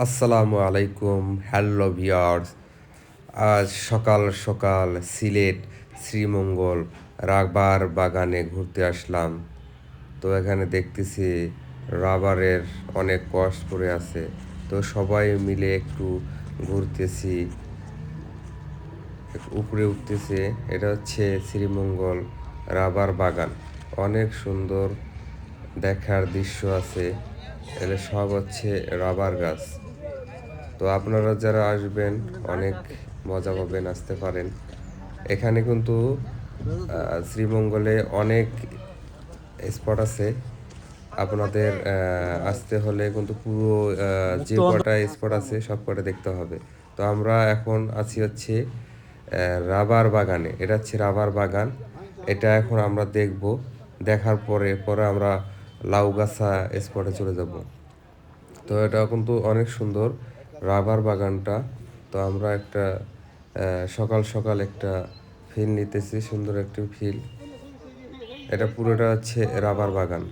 আসসালামু আলাইকুম, hello viewers আজ সকাল সকাল সিলেট, শ্রীমঙ্গল, রাবার বাগানে ঘুরতে আসলাম। তো এখানে দেখতেছি রাবারের অনেক কষ পড়ে আছে। তো সবাই মিলে একটু ঘুরতেছি। উপরে উঠতেছে, এটা হচ্ছে শ্রীমঙ্গল রাবার বাগান। অনেক সুন্দর দেখার দৃশ্য আছে। এগুলো সব হচ্ছে রাবার গাছ। তো আপনারা যারা আসবেন অনেক মজা পাবেন আসতে পারেন। এখানে কিন্তু শ্রীমঙ্গলে অনেক স্পট আছে। আপনাদের আসতে হলে কিন্তু পুরো যে কটা স্পট আছে সব কটা দেখতে হবে। তো আমরা এখন আছি হচ্ছে রাবার বাগানে। এটা হচ্ছে রাবার বাগান। এটা এখন আমরা দেখব। দেখার পরে পরে আমরা লাউগাছা স্পটে চলে যাব। তো এটা কিন্তু অনেক সুন্দর রাবার বাগানটা। তো আমরা একটা সকাল সকাল একটা ফিল নিতেছি, সুন্দর একটি ফিল এটা পুরোটা হচ্ছে রাবার বাগান।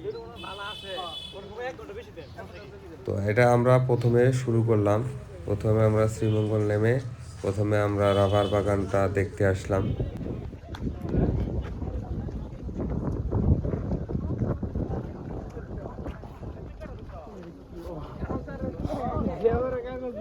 তো এটা আমরা প্রথমে শুরু করলাম। প্রথমে আমরা শ্রীমঙ্গল নেমে প্রথমে আমরা রাবার বাগানটা দেখতে আসলাম।